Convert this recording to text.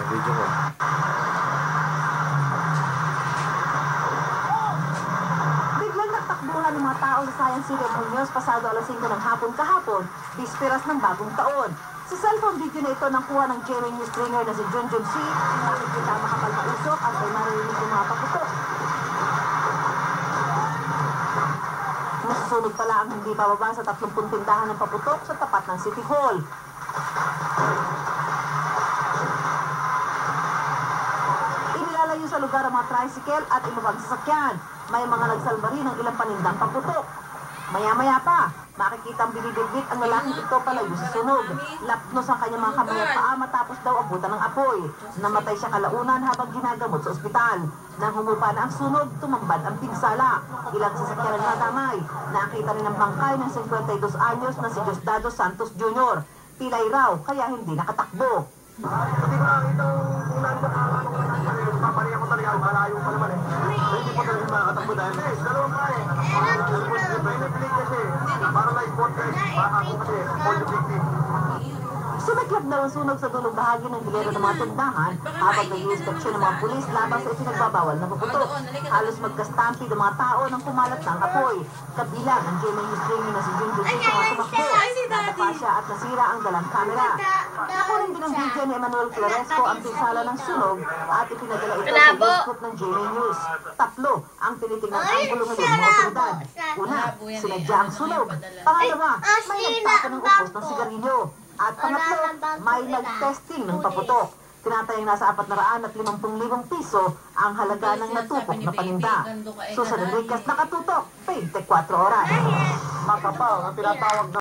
May video ko. Biglang nagtakbuhan ng mga tao sa Science City of Muñoz pasado alas 5 ng hapon kahapon, bisperas ng bagong taon. Sa cellphone video na ito nang kuha ng Jerry News stringer na si Junjun C, nakikita ang makapal na usok at ay marinig yung mga paputok. Nasusunog pala ang hindi bababa sa 30 tindahan ng paputok sa tapat ng City Hall. Inilalayo sa lugar ang mga tricycle at pang sasakyan. May mga nagsalba rin ng ilang panindang paputok. Maya-maya pa, makikita ang binibigit ang lalaking ito palayo sa sunog. Lapnos ang kanyang mga kamay at paa matapos daw abutan ng apoy. Namatay siya kalaunan habang ginagamot sa ospital. Nang humupa na ang sunog, tumambad ang pinsala. Ilang sasakyan ang nadamay. Nakita rin ang bangkay ng 52 anyos na si Diosdado Santos Jr. Pilay raw, kaya hindi nakatakbo. Hindi ko nakakita kung naan ba ano ko kasi talaga malayo pa naman eh. Hindi ko talaga makakatakbo dahil pa eh. Pinipili kasi para na sport guys. Para ako kasi all. Sumiklab daw ang sunog sa dulong bahagi ng hilera ng mga tindahan habang nag-inspeksyon ng mga pulis laban sa ipinagbabawal na paputok. Halos magkastampid ang mga tao nang kumalat ng apoy. Kabilang ang Jamie News Training na si Junjun sa mga tumakbo. Natapa siya at nasira ang dalang kamera. Nakunin din ang video ni Emmanuel Floresco ang pinsala ng sunog at ipinadala ito sa Facebook ng Jamie News. Tatlo ang tinitingnan ang gulo ng mga otoridad. Una, sinadya ang sunog. Pangalawa, may nagtapa ng upos ng sigarilyo. At pangatlo, may nag-testing ng paputok. Tinatayang nasa 450,000 piso ang halaga ng natupok na paninda. Susan Enriquez nakatutok, 24 oras. Makapal ang tinatawag na